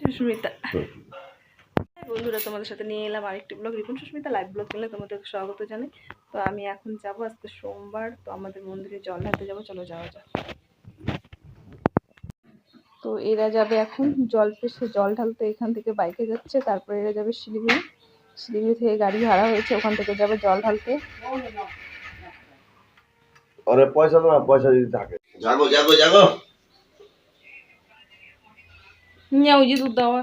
সুস্মিতা। বন্ধুরা তোমাদের সাথে নিয়ে এলাম আরেকটি blog Ripon Sushmita live blog কিনলে তোমাদের স্বাগত জানাই। তো আমি এখন যাব আজকে সোমবার তো আমাদের মন্দিরে জল ঢালতে যাব চলো যাওয়া যাক। তো এরা যাবে এখন জল পেশে জল ঢালতে এখান থেকে বাইকে যাচ্ছে তারপরে এরা যাবে শিলিগুড়ি। শিলিগুড়ি থেকে গাড়ি ভাড়া হয়েছে ওখান থেকে যাবে জল ঢালতে। আরে পয়সা না পয়সা যদি থাকে। জাগো জাগো জাগো। নিয়ে ওই যে দুধ দেওয়া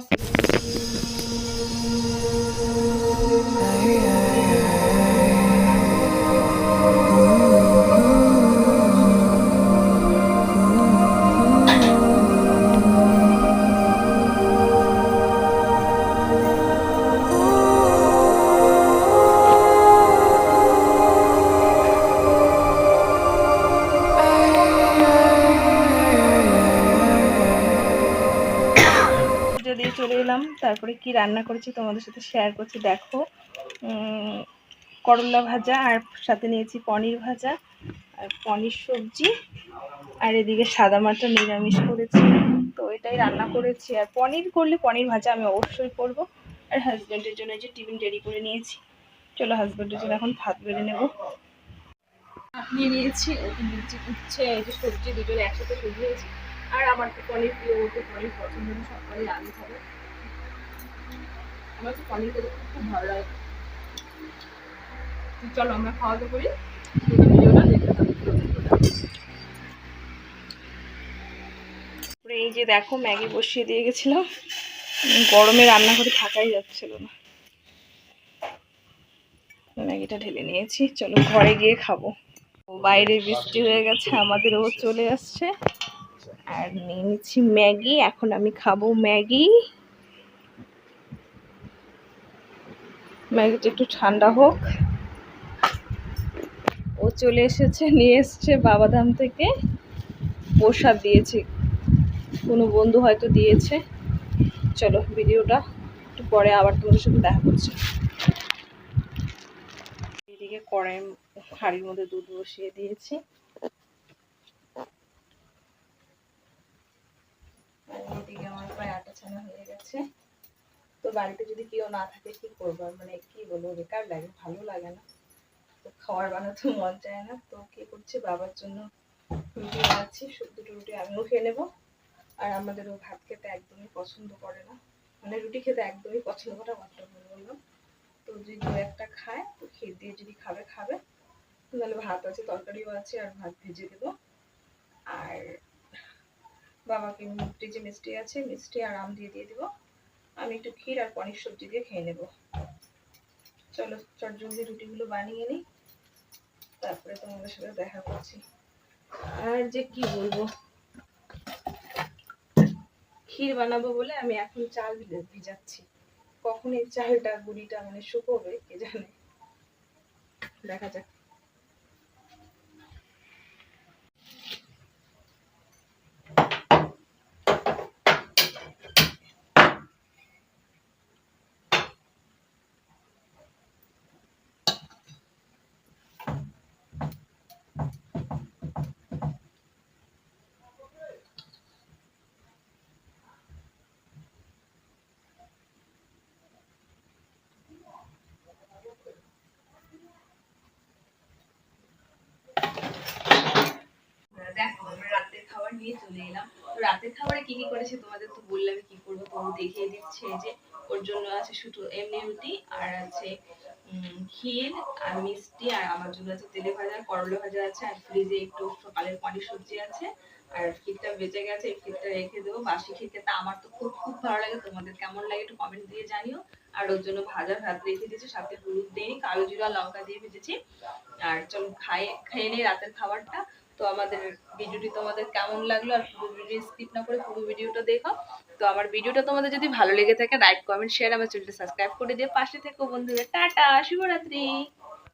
এলাম, তারপরে কি রান্না করেছি তোমাদের সাথে শেয়ার করছি, দেখো। করলা ভাজা আর সাথে নিয়েছি পনির ভাজা আর পনির সবজি আর এদিকে সাদা মাটা নিরামিষ করেছি। তো এটাই রান্না করেছি। আর পনির করলে পনির ভাজা আমি অবশ্যই করব। আর হাজব্যান্ডের জন্য এই যে টিফিন রেডি করে নিয়েছি। চলো হাজব্যান্ডের জন্য এখন ভাত বেড়ে নেব। নিয়ে নিয়েছি উঠছে, এই যে সবজি দুজনে একসাথে সবজি হয়েছে আর আমার তো পনির প্রিয় ওকে পনির পছন্দ সকালে আলু খাবে চলো আমরা খাওয়া দাওয়া করি। এই যে দেখো ম্যাগি বসিয়ে দিয়ে গেছিলাম। গরমে রান্না করে থাকাই যাচ্ছিল না। ম্যাগিটা ঢেলে নিয়েছি। চলো ঘরে গিয়ে খাব। বাইরে বৃষ্টি হয়ে গেছে আমাদেরও চলে আসছে। আর নিয়ে নিচ্ছি ম্যাগি। এখন আমি খাব ম্যাগি। ম্যাগিটা একটু ঠান্ডা হোক। ও চলে এসেছে, নিয়ে এসছে বাবাধাম থেকে। প্রসাদ দিয়েছে। কোনো বন্ধু হয়তো দিয়েছে। চলো ভিডিওটা একটু পরে আবার তোমাদের সাথে দেখা করছি। এদিকে কড়াই হাঁড়ির মধ্যে দুধ বসিয়ে দিয়েছি আর এদিকে আমার প্রায় আটা ছানা হয়ে গেছে তো বাড়িতে যদি কেউ না থাকে, কি করব? মানে কি বলব, বেকার লাগে, ভালো লাগে না। তো খাবার বানাতে মন চায় না। তো কি করছি? বাবার জন্য রুটি বানাচ্ছি দুটো রুটি আমিও খেয়ে নেব। আর আমাদের ও ভাত খেতে একদমই পছন্দ করে না। মানে রুটি খেতে একদমই পছন্দ করে ভাতটা করে বললাম। তো যদি দু একটা খায়, তো খেয়ে দিয়ে যদি খাবে খাবে। তাহলে ভাত আছে, তরকারিও আছে, আর ভাত ভেজে দেবো। আর বাবাকে ফ্রিজে মিষ্টি আছে, মিষ্টি আর আম দিয়ে দিয়ে দেবো। আমি একটু ক্ষীর আর পনির সবজি দিয়ে খেয়ে নেব। চলো, চট জলদি রুটিগুলো বানিয়ে নিই। তারপরে তোমাদের সাথে দেখা করছি। আর যে কি বলব? ক্ষীর বানাবো বলে আমি এখন চাল ভিজে- ভিজাচ্ছি। কখন এই চালটা, গুড়িটা মানে শুকোবে, কে জানে? দেখা যাক দেখো আমরা রাতের খাবার নিয়ে চলে এলাম। তো রাতের খাবারে কি কি করেছে তোমাদের তো বললাম কি করব তো দেখিয়ে দিচ্ছে যে, ওর জন্য আছে শুধু এমনি রুটি আর আছে ক্ষীর আর মিষ্টি আর আমার জন্য আছে তেলে ভাজা, করলা ভাজা আছে আর ফ্রিজে একটু সকালের পনির সবজি আছে আর ক্ষীরটা বেঁচে গেছে, এই ক্ষীরটা রেখে দেবো। বাসি ক্ষীর খেতে আমার তো খুব খুব ভালো লাগে, তোমাদের কেমন লাগে একটু কমেন্ট দিয়ে জানিও। আর ওর জন্য ভাজা ভাত রেখে দিয়েছি, সাথে হলুদ দিয়ে কালো জিরা, লঙ্কা দিয়ে ভেজেছি। আর চলো খাই, খেয়ে নিই রাতের খাবারটা। তো আমাদের ভিডিওটি তোমাদের কেমন লাগল আর পুরো ভিডিও স্কিপ না করে পুরো ভিডিওটা দেখো। তো আমার ভিডিওটা তোমাদের যদি ভালো লেগে থাকে লাইক কমেন্ট শেয়ার আমার চ্যানেলটা সাবস্ক্রাইব করে দিয়ে পাশে থেকো বন্ধুদের টাটা, শুভরাত্রি।